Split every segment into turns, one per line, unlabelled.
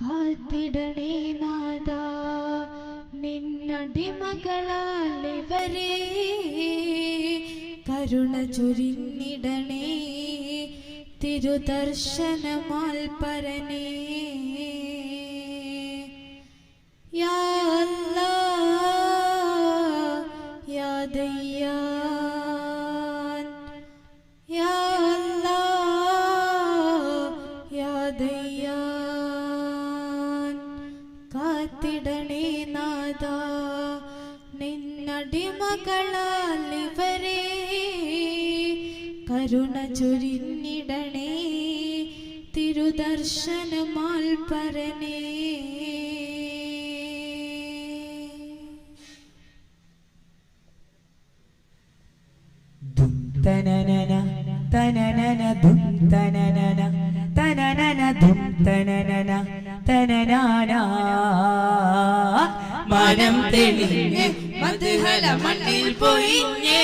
കാത്തിടണേ നാദ നിന്നടിമകളാൽ ഇവരെ കരുണ ചൊരിഞ്ഞിടണേ തിരുദർശനമാൽ പരനേ. യാ കരുണ ചൊരിഞ്ഞിടണേ തിരുദർശനമാൽ പരനേ.
ദും തനനന തനനന ദും തനനന തനനന ദും തനനന. തനനാന മനം തെളിഞ്ഞ് മധുഹല മണ്ണിൽ പൊയിഞ്ഞ്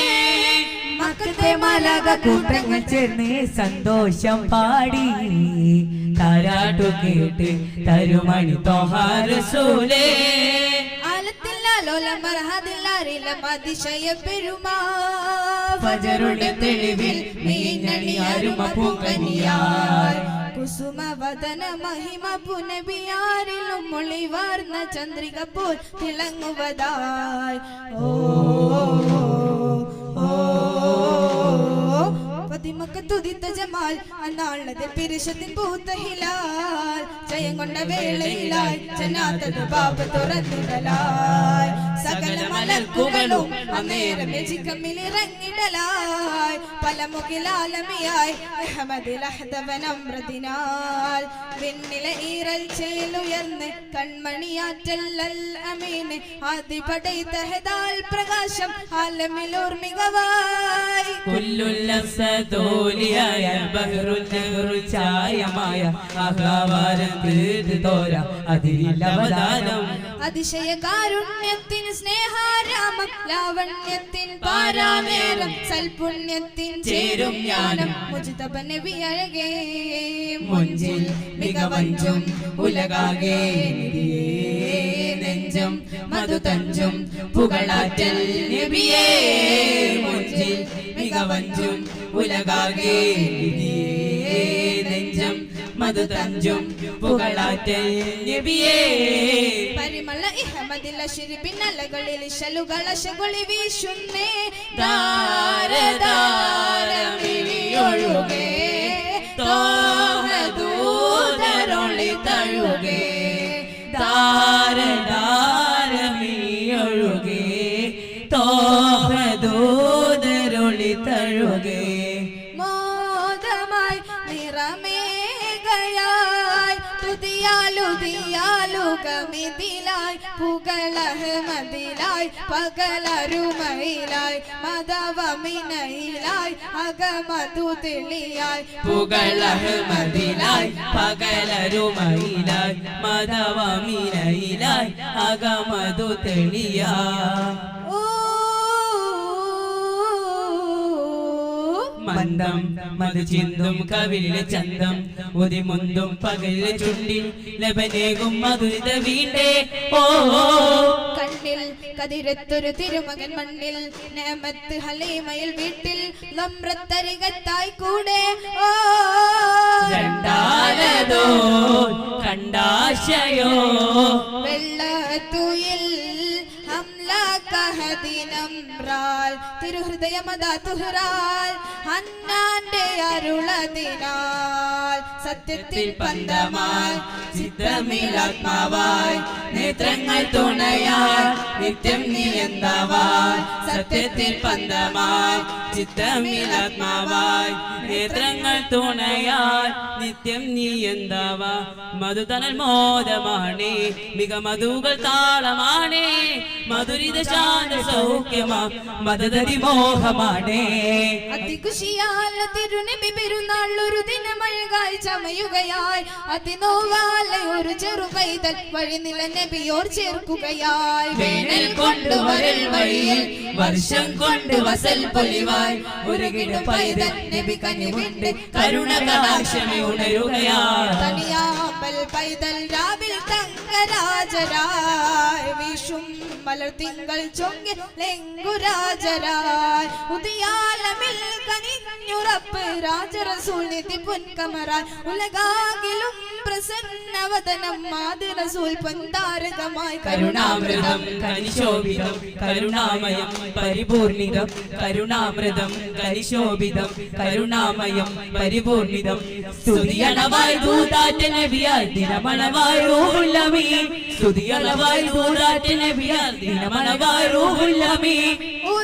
മക്കത്തെ മലക കൂട്ടങ്ങൾ ചേർന്ന് സന്തോഷം പാടി താരാട്ടു കേട്ട് തരുമണി തോഹാരസൂലേ
ചന്ദ്രിക പോൽ തിളങ്ങുവതായി ഓ പതിമക്ക തുതിത്ത ജമാൽ അന്നാളതിൽ പിരിശത്തിൻ പൂത്ത ഹിലാൽ. ജയം കൊണ്ട വേളയിലായി ജനാത്തത് ബാബ തുറന്നിടലായി. സകല മലർക്കുകളും അന്നേരം രചിക്കമ്മിലിറങ്ങിടലായി പല മുകിലാലമിയായി. അഹമ്മദിൽ അഹദവനമ്രതിനാൽ വെണ്ണില ഈറൽ ചേലുയർന്ന് കൺമണിയാറ്റല്ലൽ അമീന്. തഹദാൽ പ്രകാശം ആലമിലൂർ മികവായി
കുല്ലുല്ലസതോലിയായ ബഹ്റുൽ നെഹ്റു ചായമായ അഹവാരം തീർത്ത് തോര. അതിരില്ലവദാനം
അതിശയ കാരുണ്യത്തിന് സ്നേഹാരാമം ലാവണ്യത്തിൻ പാരാനേരം സൽപുണ്യത്തിൻ ചേരും ജ്ഞാനം മുജിതബ നബി അഴകേ
മുഞ്ചിൽ മികവഞ്ചും ഉലകാകേ നെഞ്ചും മധുതഞ്ചും പുകളാറ്റൽ നബിയേ മുഞ്ചിൽ മികവഞ്ചും ഉലകാകേ നെഞ്ചും മധുതഞ്ചും പുകളാറ്റേ നബിയേ
പരിമള ഇഹമദില ശിരിപ്പിന്നലകളിൽ ശലുകള ശകുളി വീശുന്നേ.
താരതാരമിഴിയൊഴുകേ
പുകളഹമതിലായി പകലരുമയിലായി മതവമിനയിലായി അകമതു തെളിയായി
പുകളഹമതിലായി പകലരുമയിലായി മതവമിനയിലായി അകമതു തെളിയായി
ഓ
മന്ദം മത് ചിന്തും കവിളിലെ ചന്തം ഒതിമുന്തും പകലിലെ ചുണ്ടിൽ ലബനേകും മധുരിത വീണ്ടേ. ഓ
കണ്ണിൽ കതിരത്തൊരു തിരുമകൻ മണ്ണിൽ നേമത്ത് ഹലീമയിൽ വീട്ടിൽ നമ്രത്തരികത്തായി കൂടെ. ഓ
രണ്ടാലതോ കണ്ടാശയോ?
വെള്ളത്തുയിൽ ഹംലകഹദിനംറാൽ തിരുഹൃദയമതാ തുഹ്റാൽ. ഹന്നാന്റെ അരുളതിനാൽ സത്യത്തിൽ പന്തമായി
ചിത്തമിലാത്മാവായി നേത്രങ്ങൾ തുണയായി നിത്യം നീ എന്താവായി സത്യത്തിൽ പന്തമായി ചിത്തമിലാത്മാവായി നേത്രങ്ങൾ തുണയായി നിത്യം നീ എന്താവാ മധുതനൽ മോദമാണേ മിക മധുകൾ താളമാണേ മധുരിത ശാന്ത സൗഖ്യമാ മതതരി മോഹമാണേ.
അതികുശിയാല തിരുനബി പെരുന്നാൾ ഒരു ദിനമഴകായി ചമയുകയായി അതിനോവാലയൊരു ചെറു പൈതൽ വഴി നില നബിയോർ ചേർക്കുകയായി
വേനൽ കൊണ്ട് വരൽ വഴിയിൽ വർഷം കൊണ്ട് വസൽ പൊലിവായി ഒരു കിട പൈതൽ നബി കനിവുണ്ട് കരുണ കടാക്ഷമേ ഉണരുകയായി
തനിയാമ്പൽ പൈതൽ രാവിൽ തങ്കരാജരായി. വിഷും മലർ തിങ്കൾ ചൊങ്ങി ലെങ്കുരാജരായി. ഉദിയാലമിൽ കനിഞ്ഞുറപ്പ് രാജറസൂൽ നിധി പൊൻകമറാൻ ഉലകാകിലും പ്രസന്നവതനം മാതിരസൂൽ പൊന്താരകമായി
കരുണാമൃതം കനിശോഭിതം കരുണാമയം പരിപൂർണിതം കരുണാമൃതം കനിശോഭിതം കരുണാമയം പരിപൂർണിതം. സ്തുതിയളവായി ദൂതാറ്റ നബിയാൽ ദിനമണവായി റൂഹുല്ലമീ സ്തുതിയളവായി ദൂതാറ്റ നബിയാൽ ദിനമണവായി റൂഹുല്ലമീ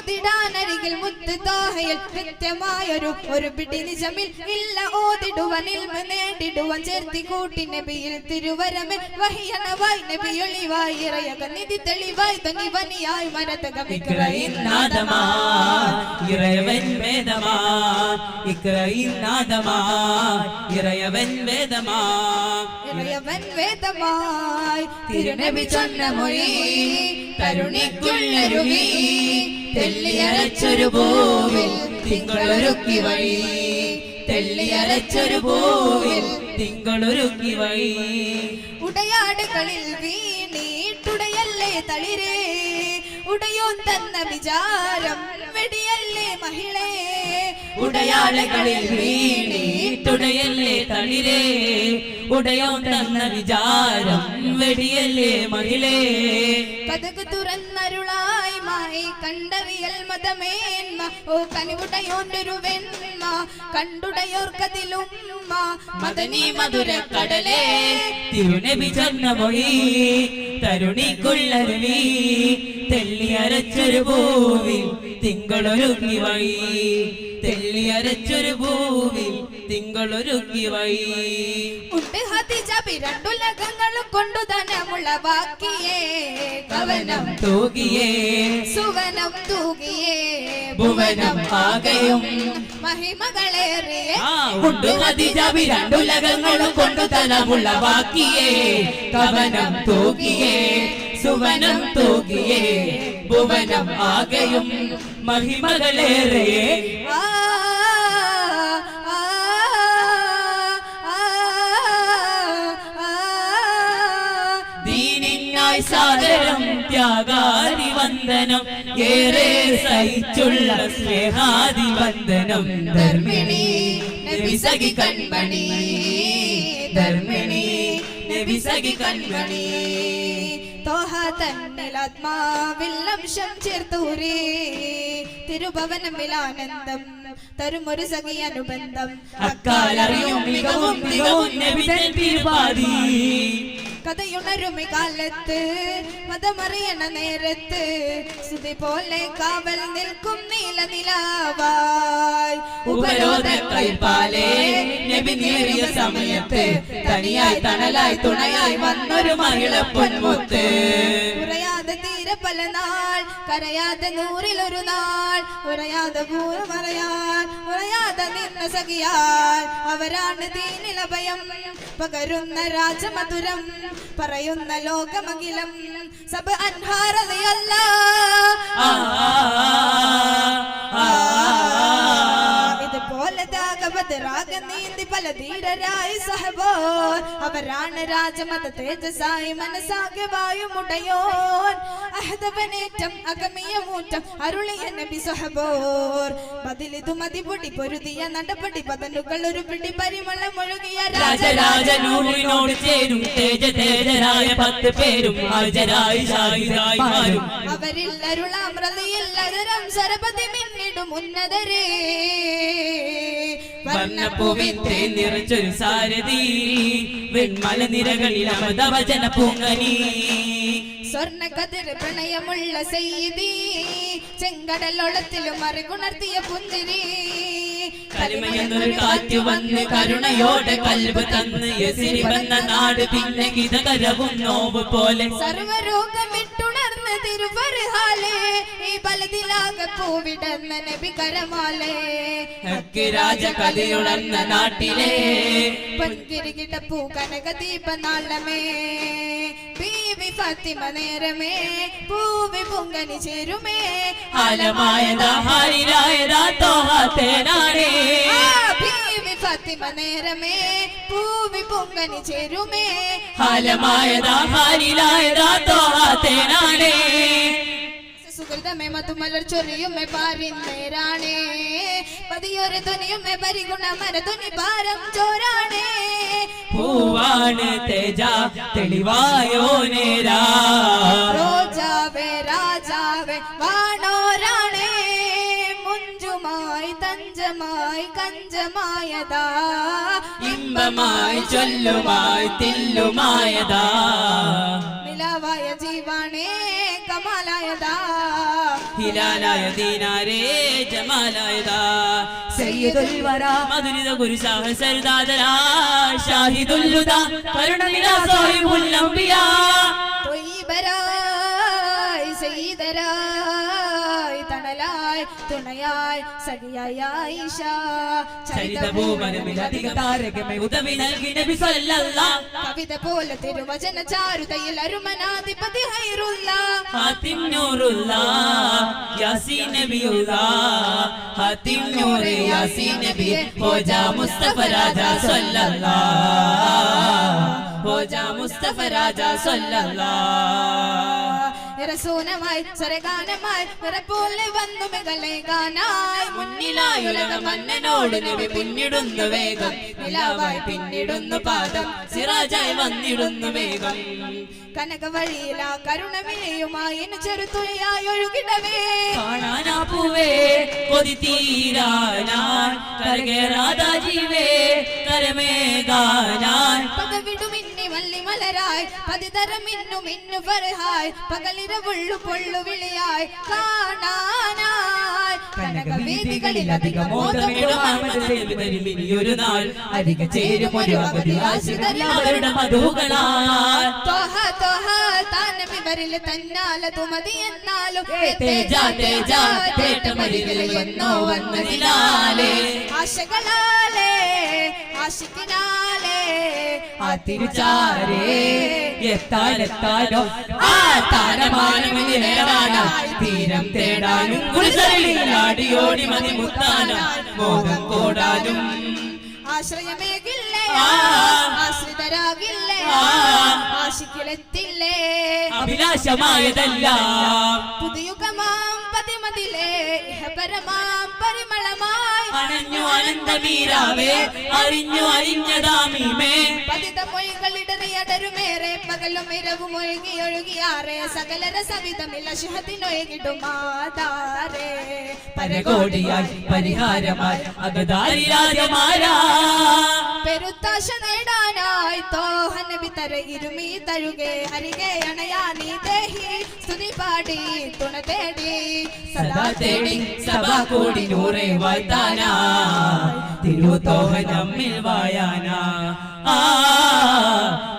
ഊതിടാനരികിൽ മുത്ത് താഹയിൽ കൃത്യമായൊരു ഒരു പിടി നിജമിൽ ഇല്ല. ഓതിടുവൻ ഇൽമ നേടിടുവൻ ചേർത്തി കൂട്ടി നബിയിൽ തിരുവരമെ. വഹിയണവായി നബിയൊളിവായി ഇറയക. നിധി തെളിവായി തങ്ങി വനിയായി
ഇക്രയിൻ
മരതകം
നാദമാ. ഇറയവൻ വേദമാ. ഇക്രയിൻ ഇറയവൻ വേദമാ.
ഇറയവൻ വേദമായി. തിരുനബി ചൊന്ന മൊഴി തരുണിക്കുള്ളരുവി. തെല്ലിയരച്ചൊരു പൂവിൽ
തിങ്കളൊരുക്കി വഴി. തെള്ളിയരച്ചൊരു പൂവിൽ തിങ്കളൊരുക്കി വഴി.
ഉടയാടുകളിൽ വീണീട്ടുടയല്ലേ തളിരേ? ഉടയോൻ തന്ന വിചാരം വെടിയല്ലേ മഹിളേ?
ഉടയാളുകളിൽ വീണീട്ടുടയല്ലേ തളിരേ? ഉടയോ തന്ന വിചാരം വെടിയല്ലേ മഹിളേ?
കഥകു തുറന്നരുളായി മായി കണ്ടറിയൽ മതമേന്മ. ഓ കനിവുടയോണ്ടൊരു വെന്മ കണ്ടുടയോർക്കതിലുമ്മ.
മദനി മധുര കടലേ തിരുനബി ചന്ന മൊഴി തരുണിക്കുള്ളരുവി. തെള്ളിയരച്ചൊരു പോവി തിങ്കളൊരുങ്ങി വഴി. തെള്ളിയരച്ചൊരു പൂവിൽ തിങ്കളൊരുക്കി വൈ
ഉണ്ട് ഹതിജ കൊണ്ടു ധനമുള്ള ബാക്കിയേ കവനം
തൂകിയേ
സുവനം തൂകിയേ
ഭുവനം ആകയും.
മഹിമകളേറിയേ.
ഉണ്ട് കൊണ്ടു ധനമുള്ള ബാക്കിയേ കവനം തൂകിയേ സുവനം തൂകിയേ ഭുവനം ആകയും മഹിമകളേറെ സാദരം ത്യാഗാദി വന്ദനം ഏറെ സഹിച്ചുള്ള സ്നേഹാദി വന്ദനം ധർമ്മിണി വിസകി കൺമണി. ധർമ്മിണി വിസകി കൺമണി.
തോഹ തന്നിലാത്മാവിൽ അംശം ചേർത്തൂരേ. തിരുഭവനമിലാനന്ദം തരുമൊരു സഖി അനുബന്ധം.
അക്കാലറിയും മികവും മികവും നബി തിരുപാതി
കഥയുണരുമി കാലത്ത് മതമറിയണ നേരത്ത് സ്തുതി പോലെ കാവൽ നിൽക്കും നീല നിലാവായി.
ഉപരോധ നബി സമയത്ത് തനിയായി തണലായി തുണയായി വന്നൊരു മഹിള പൊന്മുത്ത്.
തീരെ പല നാൾ കരയാതെ നൂറിലൊരു നാൾ ഉറയാതെ പൂർമറയാൻ ഉറയാതെ നിന്ന സഖിയാൽ അവരാണ് തീനിലഭയം പകരുന്ന രാജമധുരം പറയുന്ന ലോകമകിലം സബ് അൻഹാരതയല്ല
ആ, ആ, ആ, ആ,
ഇതുപോലെ രാഗ നീന്തി പല ധീരരായി സഹബോർ അവരാണ് രാജമത തേജസായി മനസ്സാകെ വായുമുടയോൻ. അഹദവനേറ്റം അകമിയ മൂറ്റം അരുളിയ നബി സഹബോർ. ബദിലിതു മതിപൊടി പൊരുതിയ നടപടി പതനുകൾ ഒരു പിടി പരിമളം ഒഴുകിയ
രാജരാജനൂറിനോട് ചേരും. തേജ തേജരായ പത്ത് പേരും ഹാജരായി മാറും
അവരിൽ അരുളാമ്രതയിൽ അതരം സരപതി മിന്നിടും ഉന്നതരേ.
വർണപ്പൂവിത്തെ നിറച്ചൊരു സാരഥി വെൺമല നിരകളിൽ അമൃതവചന പൂങ്കനി.
സ്വർണ കതിർ പ്രണയമുള്ള സെയ്തി ചെങ്കടലോളത്തിലും മറികുണർത്തിയ പുന്തിരി
കലിമയെന്നൊരു കാറ്റ് വന്ന് കരുണയോടെ കൽവ് തന്ന് എസിരി വന്ന നാട് പിന്നെ ഗിതകരവും നോവ് പോലെ
സർവരോഗം വിട്ടുണർന്ന് തിരുവരുഹാലേ ഈ ബലതിലാകെ പൂവിടന്ന നബി കരമാലേ
രാജ കഥയുണർന്ന നാട്ടിലെ.
പൊൻകിരികിട പൂ കനക ദീപനാളമേ ബീവി ഫാത്തിമ നേരമേ പൂവി പൊങ്കനി ചേരുമേ.
ആലമായതാ ഹാരിരായതാ തോഹാത്തേനാണേ.
ഫാത്തിമ നേരമേ പൂവി പൊങ്കനി ചേരുമേ.
ഹാലമായതാ ഹാലിലായതാ തോഹാത്തേനാണേ
സുഹൃതമേ മധുമലർ ചൊറിയുമേ പാരിന്നേരാണേ പതിയൊരു തുനിയുമേ പരിഗുണ മരതുനി പാരം ചോരാണേ.
പൂവാണ് തേജ തെളിവായോ നേരാ
രാജാവേ രാജാവേ വാണോരാണേ തഞ്ചമായി കഞ്ചമായതാ.
ഇമ്പമായി ചൊല്ലുമായി തില്ലുമായതാ.
നിലവായ ജീവാണേ കമാലായതാ.
ഹിലാലായ ദീനാരേ ജമാലായതാ.
സയ്യിദുൽ ഷാഹിദുല്ലുദാ
മധുരിത ഗുരു സഹസരിദാതരാ ഷാഹിദുല്ലുദ കരുണനില സാഹിബുൽ അംബിയാ.
കവിത പോലെ തിരുവചന ചാരുതയിൽ അരുമനാധിപതി
ഹോജാ മുസ്തഫ രാജാ സല്ലല്ലാ. ഹോജാ മുസ്തഫ രാജാ സല്ലല്ലാഹ്
രസൂനമായി സ്വരഗാനമായി വന്നു
മന്നനോട് നബി പിന്നിടുന്നു വേഗം. നിലാവായി പിന്നിടുന്നു പാദം. സിറാജായി വന്നിടുന്നു വേഗം.
കനക വഴിയില ചെറുതുള്ളിയായി ഒഴുകിടവേ.
കാണാനാ പൂവേ കൊതി തീരാനാൻ കരകേറാതാ ജീവേ കരമേകാനാൻ
പകവിടു പകവിടുമി മലരായി പതിതരമിന്നു മിന്നു മിന്നു ഫർഹായ് പകലിരവുള്ളു പൊള്ളു വിളിയായി കാണാനായി. കനകവേദികളിലധികം
ഒരു നാൾ. അരിക ചേരും ഒരു മധുകളാൽ
തോഹ തോഹ തന്നാലതു മതി എന്നാലും.
തേജ തേജ തേട്ടമരികിൽ എന്നോ വന്നതിനാലേ.
ആശകളാലേ ആശിക്കിനാലേ.
ആ തിരുച്ചാരേ എത്താനെത്താനോ ആ തീരം തേടാനും കുളിസലിലാടിയോടി മതി മുത്താന. മോഹം കോടാനും.
ആശ്രയമേകില്ലേ. ആശ്രിതരാകില്ലേ. ആശിക്കിലെത്തില്ലേ?
അഭിലാഷമായതെല്ലാം.
പുതുയുഗമാം പതിമതിലേ ഇഹപരമാം പരിമളമായി
അണഞ്ഞു അനന്തമീരാവേ അറിഞ്ഞു അറിഞ്ഞതാമീമേ
പതിത മൊഴികളിടറിയടരുമേറെ പകലും ഇരവും ഒഴുകി ഒഴുകിയാറെ സകലര സവിധമില്ല ശുഹത്തിനൊഴുകിടുമാതാരേ
പരകോടിയായി പരിഹാരമായി അകതാരി രാജമാരാ.
പെരുത്താശ നേടാനായി തോഹൻ വിതര ഇരുമീ തഴുകെ അരികെ അണയാനി ദേഹി സ്തുതി പാടി തുണ തേടി.
സദാ തേടി സഭ കൂടി നൂറെ വാഴ്ത്താനാ. തിരുത്തോഹ നമ്മിൽ വായാനാ. ആ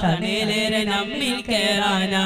തണേലേറെ നമ്മിൽ കേറാനാ.